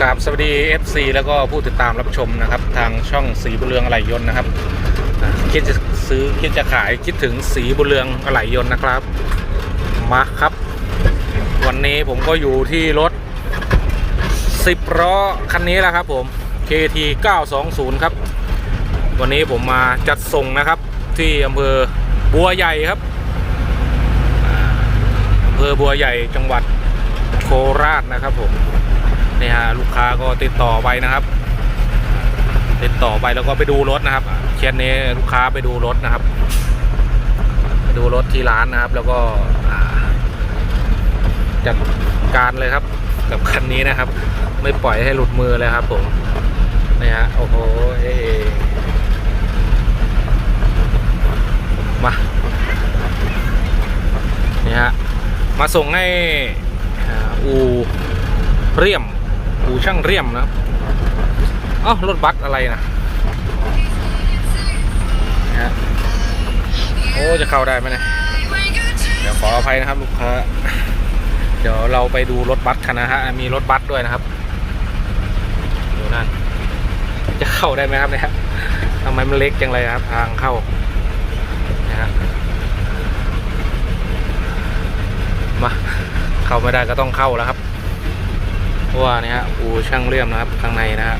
กราบสวัสดี FC แล้วก็ผู้ติดตามรับชมนะครับ ทางช่องสีบุเรืองอะไหล่ยนต์นะครับคิดจะซื้อคิดจะขายคิดถึงสีบุเรืองอะไหล่ยนต์นะครับมาครับ วันนี้ผมก็อยู่ที่รถ 10ล้อคันนี้แหละครับผม KT 920 ครับ วันนี้ผมมาจัดส่งนะครับที่อำเภอบัวใหญ่ครับอำเภอบัวใหญ่จังหวัดโคราชนะครับผม นี่ฮะลูกค้าก็ติดต่อไปนะครับ ติดต่อไปแล้วก็ไปดูรถนะครับเคสนี้ลูกค้าไปดูรถนะครับไปดูรถที่ร้านนะครับ แล้วก็จัดการเลยครับ กับคันนี้นะครับ ไม่ปล่อยให้หลุดมือเลยครับผมนี่ฮะโอ้โหเอ้มานี่ฮะมาส่งให้อูเรียม อูช่างเรียมนะเอ้ารถบัสอะไรนะนะฮะโอ้จะเข้าได้ไหมเนี่ยเดี๋ยวขออภัยนะครับ ลูกค้า เดี๋ยวเราไปดูรถบัสคันนะฮะมีรถบัสด้วยนะครับดูนั่นจะเข้าได้ไหมครับเนี่ยทำไมมันเล็กจังเลยครับ ทางเข้านะฮะมาเข้าไม่ได้ก็ต้องเข้าแล้วครับ เพราะว่านี่ฮะอูช่างเลี่ยมนะครับข้างในนะฮะ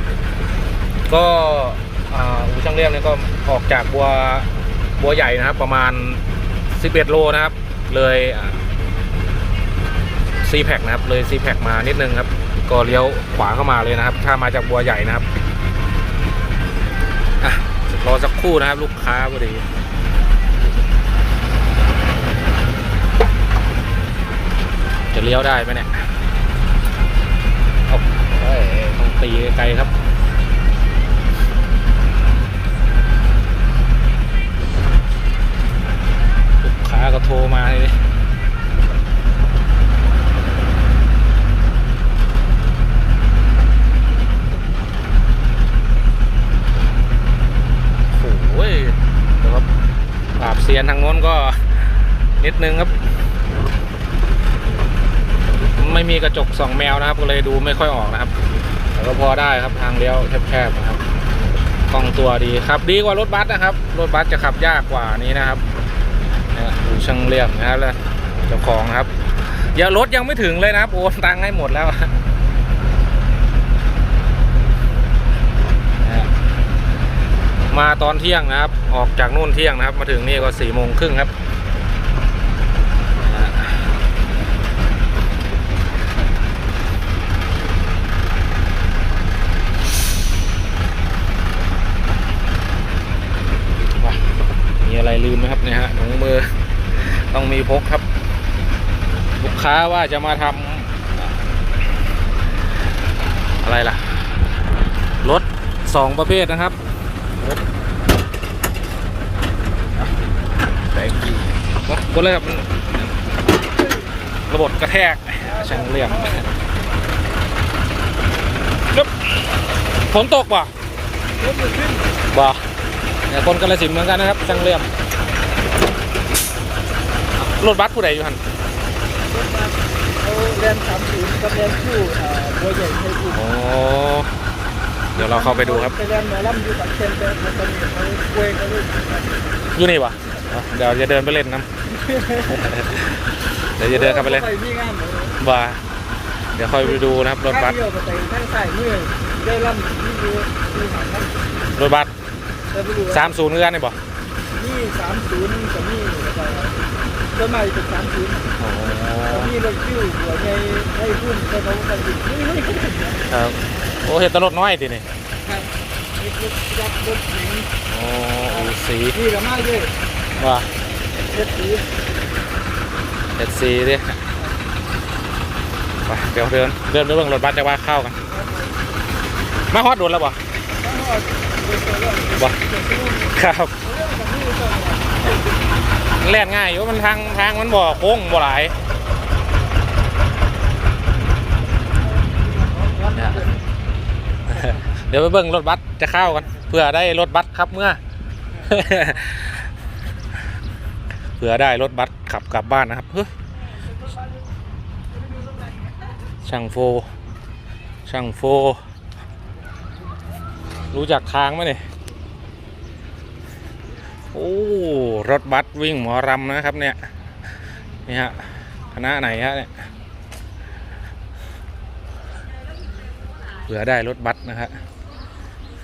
ก็อ่าอูช่างเลี่ยมเนี่ยก็ออกจากบัวบัวใหญ่นะครับ ประมาณ 11 โลนะครับ เลยซีแพคนะครับ เลยซีแพคมานิดนึงครับ ก็เลี้ยวขวาเข้ามาเลยนะครับ ถ้ามาจากบัวใหญ่นะครับอะรอสักครู่นะครับ ลูกค้าพอดีจะเลี้ยวได้ไหมเนี่ย โอ้ย ตีไกลครับ ลูกค้าก็โทรมาเลยโอ้ยเดี๋ยวครับปราเซียนทางโน้นก็นิดนึงครับ ไม่มีกระจกสองแมวนะครับ ก็เลยดูไม่ค่อยออกนะครับ แต่ก็พอได้ครับทางเลี้ยวแคบๆนะครับคล่องตัวดีครับดีกว่ารถบัสนะครับ รถบัสจะขับยากกว่านี้นะครับเนี่ยดูช่างเลี่ยมนะครับแล้วเจ้าของครับอย่ารถยังไม่ถึงเลยนะครับโอนตังค์ให้หมดแล้วมาตอนเที่ยงนะครับ ออกจากนู่นเที่ยงนะครับ มาถึงนี่ก็สี่โมงครึ่งครับ ว่ามีอะไร ลืมไหมครับเนี่ยฮะถุงมือต้องมีพกครับ ลูกค้าว่าจะมาทำอะไรล่ะ รถสองประเภทนะครับรถอะแตงกี้รถคนเลยครับ ระบบกระแทกช่างเลี่ยมปึ๊บฝนตกป่ะบ่เนี่ยคนกาลสินธุ์เหมือนกันนะครับช่างเลี่ยม รถบัสผู้ใดอยู่หันเขาเรียนสามศูนย์กับเรียนคู่เอ่อบัวใหญ่ไทยคุณโอ้เดี๋ยวเราเข้าไปดูครับ ไปเรียนหมอลำอยู่กับเซนแต่ตอนนี้เขาคุยกันเลยอยู่นี่วะอ๋อเดี๋ยวจะเดินไปเล่นน้ำ เดี๋ยวจะเดินเข้าไปเล่นไปวิ่งงานเหมือนบ่าเดี๋ยวค่อยไปดูนะครับรถบัสข้างเดียวกับแต่ข้างใส่เมื่อได้ลำที่อยู่ที่หางนั้นรถบัสแต่ไปดูสามศูนย์เงื่อนนี่บ่ นี่สามศูนย์กับนี่แล้วก็ต้นไม้เป็นสามศูนย์โอ้นี่รถคิวหัวใหญ่ให้พุ่นเขาเขากันอยู่นี่ไม่ได้กันนะครับโอ้เห็นแตรถน้อยทีนี่นี่รถยักษ์รถหญิงโอ้อูสีนี่กับมาเลยว่าเจ็ดสีเอสซีดิไปเดี๋ยวเดินเดินไปเบิ่งรถบัสจะว่าเข้ากันมาฮอดโดนแล้วบ่ทั้งหมดเป็นตัวเลือกบ่เป็นตัวเลือกครับ แล่นง่ายอยู่มันทางทางมันบ่โค้งบ่หลายเดี๋ยวไปเบิ่งรถบัสจะเข้ากันเพื่อได้รถบัสครับเมื่อเผื่อได้รถบัสขับกลับบ้านนะครับเฮ้ยช่างโฟ ช่างโฟ รู้จักทางไหมเนี่ย โอ้รถบัสวิ่งหมอรำนะครับเนี่ยนี่ฮะคณะไหนฮะเนี่ยเผื่อได้รถบัสนะฮะ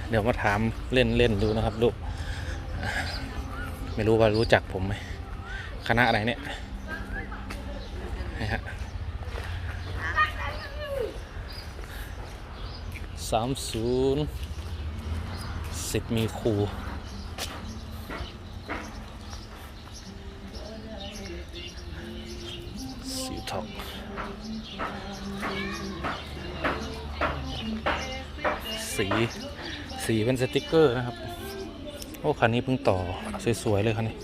เดี๋ยวมาถามเล่นเล่นดูนะครับลูกไม่รู้ว่ารู้จักผมไหมคณะไหนเนี่ยนี่ฮะสามศูนย์สิบมีครู สีทองสีสีเป็นสติกเกอร์นะครับ โอ้คันนี้เพิ่งต่อสวยๆเลยคันนี้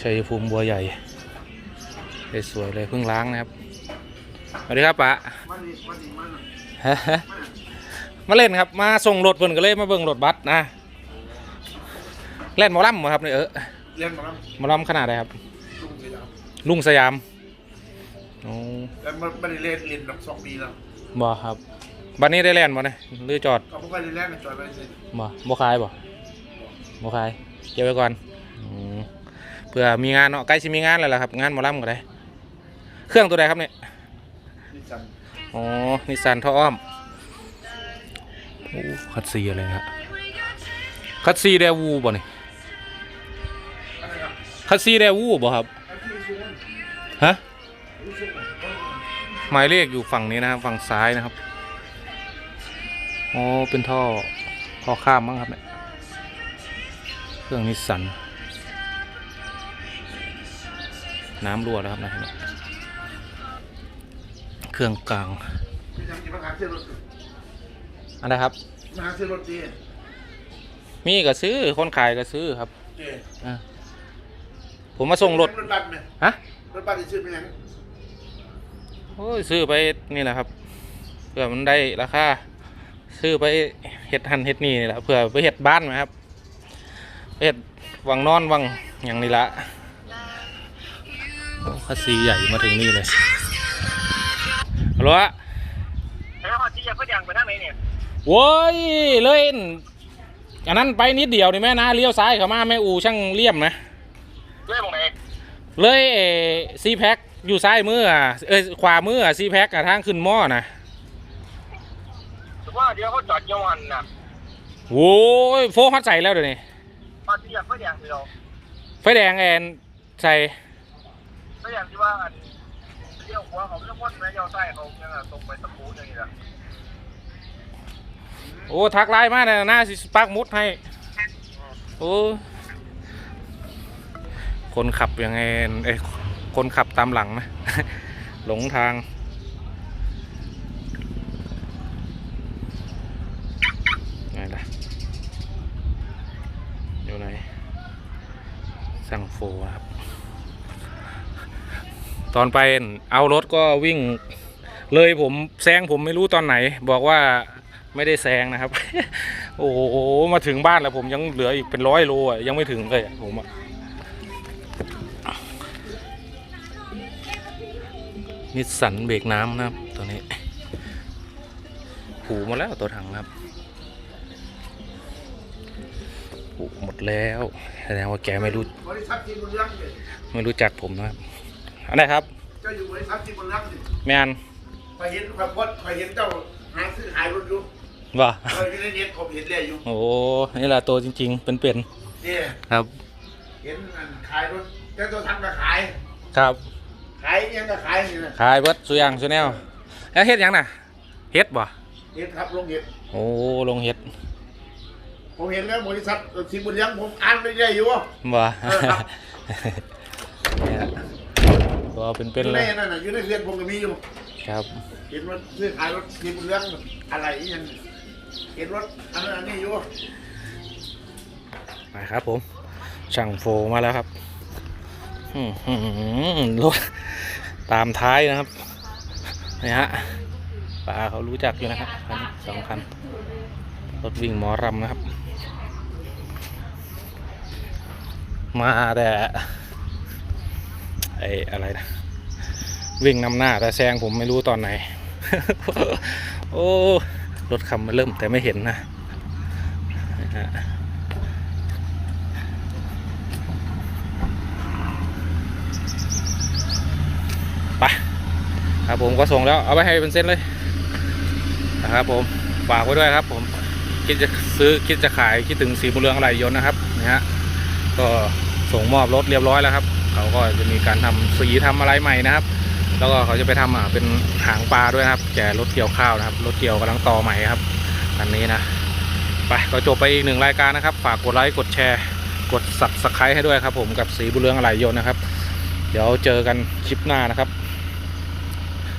ชัยภูมิบัวใหญ่สวยๆเลยเพิ่งล้างนะครับสวัสดีครับปะมันนี่มันนี่มันฮะมาเล่นครับมาส่งรถเพิ่นก็เลยมาเบิ่งรถบัสนะเล่นหมอลำบ่ครับเนี่ยเออเรียนมาแล้วหมอลำขนาดไหนครับ ลุงไปแล้วลุงสยามโอ้แล้วมันไม่ได้เล่นเรียนแบบสองปีแล้วบ่ครับบัดนี้ได้เล่นบ่เนี่ยหรือจอดเขาไม่ได้เล่นจอยไปเลยบ่บ่ขายบ่บ่ขายเก็บไว้ก่อนอืมเพื่อมีงานเนาะใกล้สิมีงานแล้วล่ะครับ งานหมอลำก็ได้เครื่องตัวใดครับเนี่ยนี่จันอ๋อนิสสันท่ออ้อมโอ้คัดซีอะไรครับคัดซีเดวูบ่นี่อะไรครับคัดซีเดวูบ่ครับไอ้ที่ซูน ฮะรู้สึกเหมือนหมายเลขอยู่ฝั่งนี้นะครับฝั่งซ้ายนะครับอ๋อเป็นท่อท่อข้ามมั้งครับเนี่ยเครื่องนิสสันน้ำรั่วแล้วครับนะครับเครื่องกลางมีทำกินมาหาซื้อรถอันไหนครับมาหาซื้อรถดีมีก็ซื้อคนขายก็ซื้อครับเจ๊อะ ผมมาส่งรถรถบัสไหมฮะรถบัสที่ซื้อเป็นยังโอ้ยซื้อไปนี่แหละครับเพื่อมันได้ราคาซื้อไปเห็ดหันเห็ดนี่นี่แหละเพื่อไปเห็ดบ้านไหมครับไปเห็ดวังนอนวังอย่างนี้ละโอ้คัสซีใหญ่มาถึงนี่เลยฮัลโหลฮะแล้วเขาที่จะเพื่อยังไปทางไหนเนี่ยโว้ยเลยอันนั้นไปนิดเดียวนี่แม่นะเลี้ยวซ้ายเข้ามาแม่อูช่างเลี่ยมนะ เรื่องของไหน เลยซีแพ็คอยู่ซ้ายมืออะเอ้ยขวามืออะซีแพ็คอะทางขึ้นหม้อนะถือว่าเดี๋ยวเขาจอดยาวันน่ะโว้ยโฟกัสใส่แล้วเดี๋ยวนี้มาที่จะเพื่อยังเดียวไฟแดงแอนใส่เพื่อยังที่ว่าอันเลี้ยวขวาเขาเลี้ยวพ้นแล้วเลี้ยวซ้ายเขายังตรงไปตะปูอย่างนี้แหละโอ้ทักไลน์มาเนี่ยหน้าสิปักมุดให้โอ้ คนขับยังไงเอ้คนขับตามหลังนะ หลงทางไงล่ะ อยู่ไหน สั่งโฟครับ ตอนไปเอารถก็วิ่ง เลยผมแซงผมไม่รู้ตอนไหน บอกว่าไม่ได้แซงนะครับ โอ้โห มาถึงบ้านแล้วผมยังเหลืออีกเป็นร้อยโลอะ ยังไม่ถึงเลยผมอะ นิสสันเบรกน้ำนะครับ ตัวนี้ผูหมาแล้วตัวถังครับผูหมดแล้วแสดงว่าแกไม่รู้บริษัทจีนบนเรื่องเลยไม่รู้จักผมนะครับอันไหนครับเจ้าอยู่บริษัทจีนบนเรื่องสิแมนคอยเห็นคอยพดคอยเห็นเจ้าหาซื้อขายรถอยู่ว่าคอยอยู่ในเน็ตผมเห็นเลยอยู่โอ้นี่แหละตัวจริง ๆ เป็นนี่ๆครับ เห็นอันขายรถเจ้าตัวทำก็ขายครับ ขายยังก็ขายนี่นะขายเบิดสุอยางสุแนวแล้วเฮ็ดหยังน่ะเฮ็ดบ่เห็นครับลงเห็นโอ้ลงเฮ็ดผมเห็นแล้วบริษัทจีนบนเรื่องผมอ่านไปได้อยู่บ่เออครับ เนี่ยตัวเป็นอเป็นยู่เลในยนั่นน่ะอยู่ในเรียนผมก็มีอยู่ ครับเห็นว่าซื้อขายรถจีนบนเรื่องอะไรอีกอย่างเห็นรถอันนั้นอันนี้อยู่มาครับผมช่างโฟมาแล้วครับอื้อหือ รถตามท้ายนะครับนี่ฮะป้าเขารู้จักอยู่นะครับคันสองคันรถวิ่งหมอรำนะครับ มาแต่ไออะไรนะวิ่งนำหน้าแต่แซงผมไม่รู้ตอนไหน โอ้ รถคำมาเริ่มแต่ไม่เห็นนะนะฮะไป ครับผมก็ส่งแล้วเอาไปให้เป็นเส้นเลยนะครับผมฝากไว้ด้วยครับ ผมคิดจะซื้อคิดจะขายคิดถึงสีบุเรืองอะไรยนต์นะครับนะฮะก็ส่งมอบรถเรียบร้อยแล้วครับ เขาก็จะมีการทำสีทำอะไรใหม่นะครับ แล้วก็เขาจะไปทำอ่าเป็นหางปลาด้วยนะครับ แก่รถเกี่ยวข้าวนะครับรถเกี่ยวกำลังต่อใหม่ครับอันนี้นะไปก็จบไปอีกหนึ่งรายการนะครับ ฝากกดไลค์กดแชร์ กด subscribe ให้ด้วยครับ ผมกับสีบุเรืองอะไหล่ยนต์นะครับ เดี๋ยวเจอกันคลิปหน้านะครับ